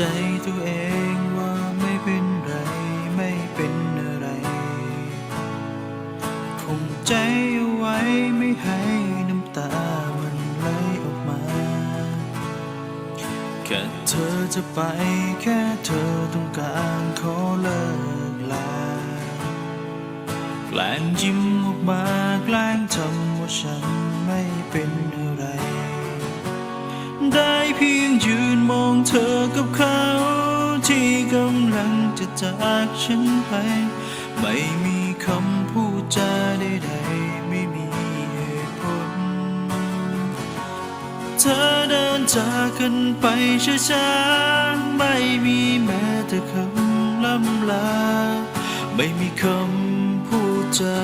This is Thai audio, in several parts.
ใจตัวเองว่าไม่เป็นไรไม่เป็นอะไร คงใจเอาไว้ไม่ให้น้ำตามันไหลออกมา แค่เธอจะไปแค่เธอต้องการขอเลิกลาแกล้งยิ้มออกมาแกล้งทำว่าฉันไม่เป็น ได้เพียงยืนมองเธอกับเขา ที่กำลังจะจากฉันไป ไม่มีคำพูดจาใดๆไม่มีเหตุผล เธอเดินจากกันไปช้าๆไม่มีแม้แต่คำล่ำลา ไม่มีคำพูดจา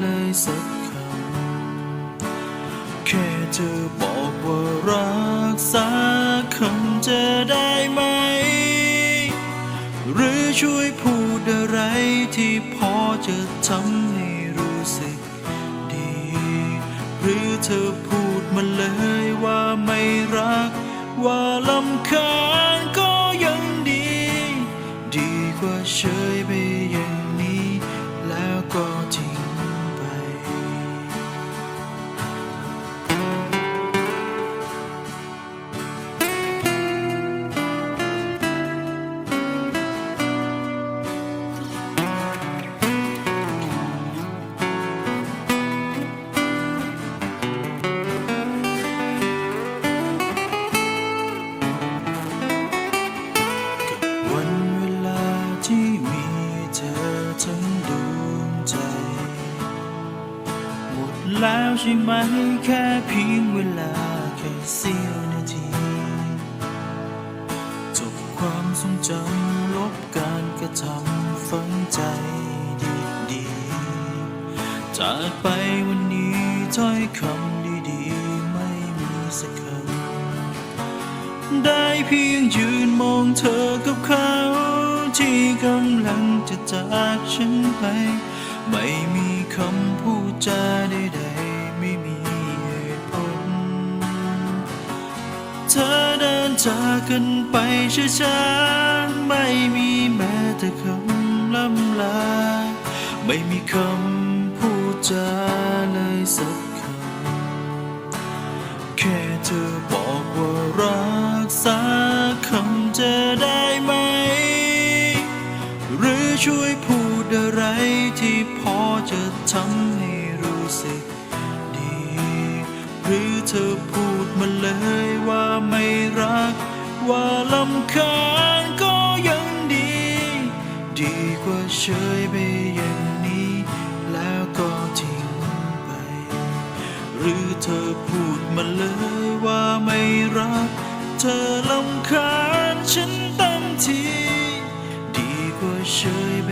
เลยสักคำ แค่เธอบอก จะได้ไหม หรือช่วยพูดอะไรที่พอจะทำให้รู้สึกดี หรือเธอพูดมาเลยว่าไม่รัก ว่าลำคาญก็ยังดี ดีกว่าเฉย แล้วใช่ไหมแค่เพียงเวลาแค่เสี้ยวนาทีจบความทรงจำลบการกระทำฝังใจดีๆจากไปวันนี้ถ้อยคำดีๆ ไม่มีสักคำได้เพียงยืนมองเธอกับเขาที่กำลังจะจากฉันไป ไม่มีคำพูดใด จากกันไปช้าๆไม่มีแม้แต่คำล่ำลา ไม่มีคำพูดจาเลยสักคำ แค่เธอบอกว่ารักสักคำจะได้ไหม หรือช่วยพูดอะไรที่พอจะทำให้รู้สึก หรือเธอพูดมาเลยว่าไม่รัก ว่าลำคาญก็ยังดี ดีกว่าเฉยไปอย่างนี้ แล้วก็ทิ้งไป หรือเธอพูดมาเลยว่าไม่รัก เธอลำคาญฉันเต็มที ดีกว่าเฉยไป